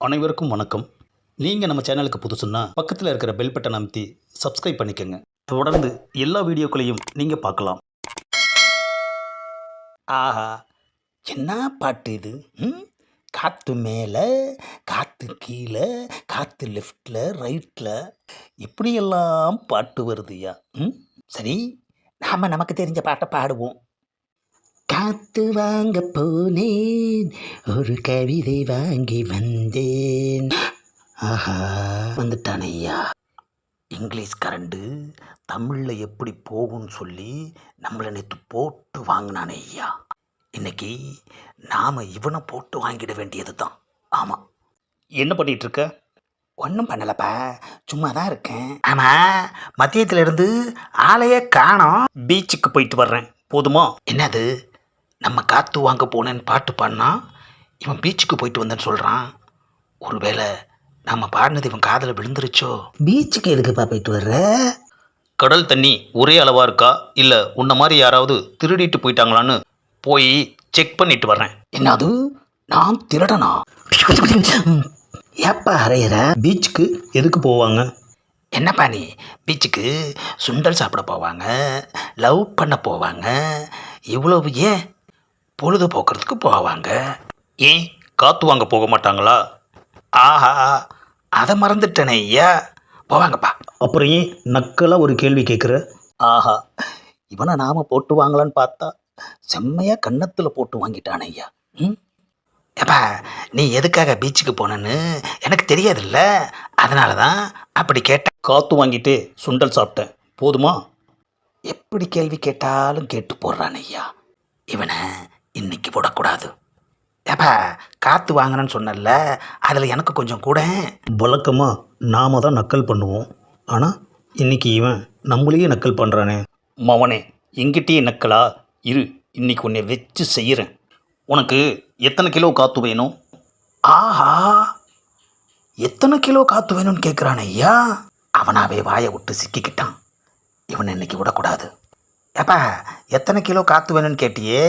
அனைவருக்கும் வணக்கம். நீங்கள் நம்ம சேனலுக்கு புதுசுன்னா பக்கத்தில் இருக்கிற பெல் பட்டன் அமைத்தி சப்ஸ்கிரைப் பண்ணிக்கோங்க. தொடர்ந்து எல்லா வீடியோக்களையும் நீங்கள் பார்க்கலாம். ஆஹா என்ன பாட்டு இது? ம்? காற்று மேலே காற்று கீழே காற்று லெஃப்டில் ரைட்டில் இப்படியெல்லாம் பாட்டு வருதுயா ம்? சரி நாம் நமக்கு தெரிஞ்ச பாட்டை பாடுவோம். காத்து வாங்க போனேன். ஒரு கவிதை வாங்கி வந்தேன். ஆஹா வந்துட்டான் ஐயா இங்கிலீஷ் கரண்டு தமிழில் எப்படி போகும்னு சொல்லி நம்மளை நேற்று போட்டு வாங்கினானே ஐயா இன்னைக்கு நாம் இவனை போட்டு வாங்கிட வேண்டியது தான் ஆமாம் என்ன பண்ணிகிட்ருக்க இருக்க ஒன்றும் பண்ணலப்பா. சும்மா தான் இருக்கேன். ஆமாம் மதியத்திலிருந்து ஆளையே காணோம். பீச்சுக்கு போயிட்டு வர்றேன். போதுமா? என்னது? நம்ம காற்று வாங்க போனேன்னு பாட்டு பாடினா இவன் பீச்சுக்கு போயிட்டு வந்தேன்னு சொல்கிறான் ஒருவேளை நாம் பாடினது இவன் காதில் விழுந்துருச்சோ? பீச்சுக்கு எதுக்குப்பா போயிட்டு வர்ற? கடல் தண்ணி ஒரே அளவாக இருக்கா? இல்லை உன்ன மாதிரி யாராவது திருடிட்டு போயிட்டாங்களான்னு போய் செக் பண்ணிட்டு வர்றேன். என்னது? நான் திருடனா? ஏப்பா அறையிற? பீச்சுக்கு எதுக்கு போவாங்க? என்னப்பா நீ? பீச்சுக்கு சுண்டல் சாப்பிட போவாங்க லவ் பண்ண போவாங்க இவ்வளவு ஏன் பொழுதுபோக்குறதுக்கு போவாங்க. ஏன் காத்து வாங்க போக மாட்டாங்களா? ஆஹா அதை மறந்துட்டேனே ஐயா. போவாங்கப்பா. அப்புறம் ஏன் நக்கலாக ஒரு கேள்வி கேட்குற ஆஹா இவனை நாம போட்டு வாங்கலான்னு பார்த்தா செம்மையா கன்னத்தில் போட்டு வாங்கிட்டானே ஐயா. ம்? ஏப்பா நீ எதுக்காக பீச்சுக்கு போனேன்னு எனக்கு தெரியாதுல்ல. அதனால தான் அப்படி கேட்டேன். காத்து வாங்கிட்டு சுண்டல் சாப்பிட்டேன். போதுமா? எப்படி கேள்வி கேட்டாலும் கேட்டு போடுறான் ஐயா. இவனை இன்னைக்கு போடக்கூடாது. ஏப்பா காற்று வாங்கினேன்னு சொன்னல அதில் எனக்கு கொஞ்சம் கூட. வழக்கமாக நாம தான் நக்கல் பண்ணுவோம். ஆனால் இன்னைக்கு இவன் நம்மளையே நக்கல் பண்ணுறானே மவனே எங்கிட்டயே நக்கலா? இரு இன்னைக்கு உன்னை வச்சு செய்கிறேன் உனக்கு எத்தனை கிலோ காற்று வேணும்? ஆஹா எத்தனை கிலோ காற்று வேணும்னு கேட்குறான் ஐயா? அவனாவே வாயை விட்டு சிக்கிக்கிட்டான். இவனை இன்னைக்கு விடக்கூடாது. ஏப்பா எத்தனை கிலோ காற்று வேணும்னு கேட்டியே?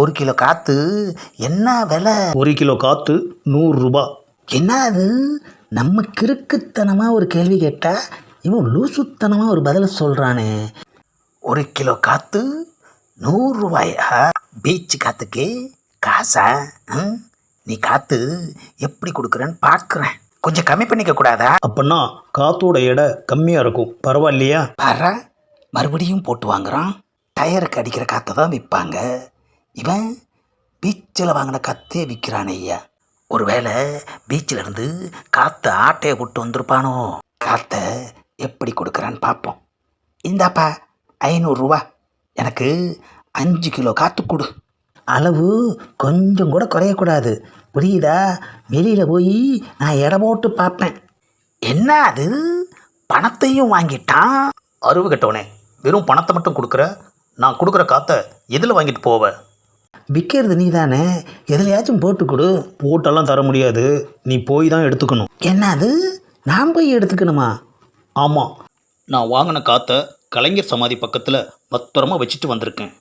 ஒரு கிலோ காற்று என்ன விலை? ஒரு கிலோ காற்று நூறுரூபா என்ன அது நம்ம கிறுக்குத்தனமாக ஒரு கேள்வி கேட்டால் இவன் லூசுத்தனமாக ஒரு பதிலை சொல்கிறானே ஒரு கிலோ காற்று நூறுரூவாயா பீச்சு காற்றுக்கு காசா? நீ காற்று எப்படி கொடுக்குறேன்னு பார்க்குறேன். கொஞ்சம் கம்மி பண்ணிக்க கூடாதா? அப்படின்னா காத்தோட எடை கம்மியாக இருக்கும். பரவாயில்லையா? பாரு மறுபடியும் போட்டு வாங்குறான். டயருக்கு அடிக்கிற காற்றை தான் விற்பாங்க. இவன் பீச்சில் வாங்கின காற்றே விற்கிறான் ஐயா. ஒருவேளை பீச்சில் இருந்து காற்றை ஆட்டையை விட்டு வந்திருப்பானோ? காற்றை எப்படி கொடுக்குறான்னு பார்ப்போம் இந்தாப்பா ஐநூறுரூவா எனக்கு அஞ்சு கிலோ காற்று கொடு. அளவு கொஞ்சம் கூட குறையக்கூடாது. புரியுதா? வெளியில் போய் நான் இடம் போட்டு பார்ப்பேன். என்ன அது? பணத்தையும் வாங்கிட்டான். அருவு கட்டவனே. வெறும் பணத்தை மட்டும் கொடுக்குற நான் கொடுக்குற காற்றை எதில் வாங்கிட்டு போவ? விற்கிறது நீ தானே எதுலையாச்சும் போட்டு கொடு போட்டெல்லாம் தர முடியாது. நீ போய் தான் எடுத்துக்கணும். என்னது? நான் போய் எடுத்துக்கணுமா? ஆமாம் நான் வாங்கின காற்றை கலைஞர் சமாதி பக்கத்தில் பத்திரமா வச்சுட்டு வந்திருக்கேன்.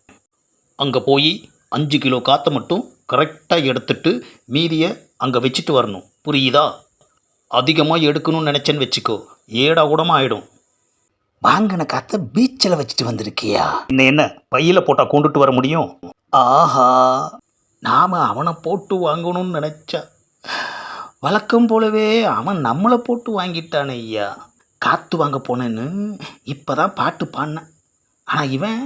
அங்கே போய் அஞ்சு கிலோ காற்றை மட்டும் கரெக்டாக எடுத்துட்டு மீதியை அங்கே வச்சுட்டு வரணும். புரியுதா? அதிகமாக எடுக்கணும்னு நினச்சேன்னு வச்சுக்கோ. ஏடா கூடமாக ஆகிடும் வாங்கின காற்றை பீச்சில் வச்சுட்டு வந்திருக்கியா? இன்னும் என்ன? பையில் போட்டால் கொண்டுட்டு வர முடியும்? ஆஹா நாம் அவனை போட்டு வாங்கணும்னு நினச்சா. வழக்கம் போலவே அவன் நம்மளை போட்டு வாங்கிட்டானே ஐயா. காற்று வாங்க போனேன்னு இப்போ தான் பாட்டு பாடினேன். ஆனால் இவன்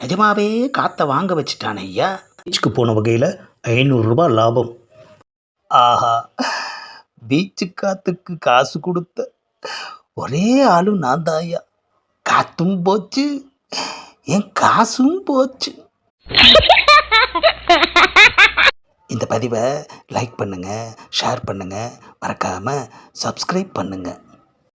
நிஜமாவே காற்றை வாங்க வச்சுட்டானே ஐயா. பீச்சுக்கு போன வகையில் ஐநூறுரூபா லாபம். ஆஹா பீச்சு காற்றுக்கு காசு கொடுத்த ஒரே ஆளும் நான் தான் ஐயா. காற்றும் போச்சு என் காசும் போச்சு. இந்த பதிவை லைக் பண்ணுங்கள் ஷேர் பண்ணுங்கள் மறக்காமல் சப்ஸ்கிரைப் பண்ணுங்கள்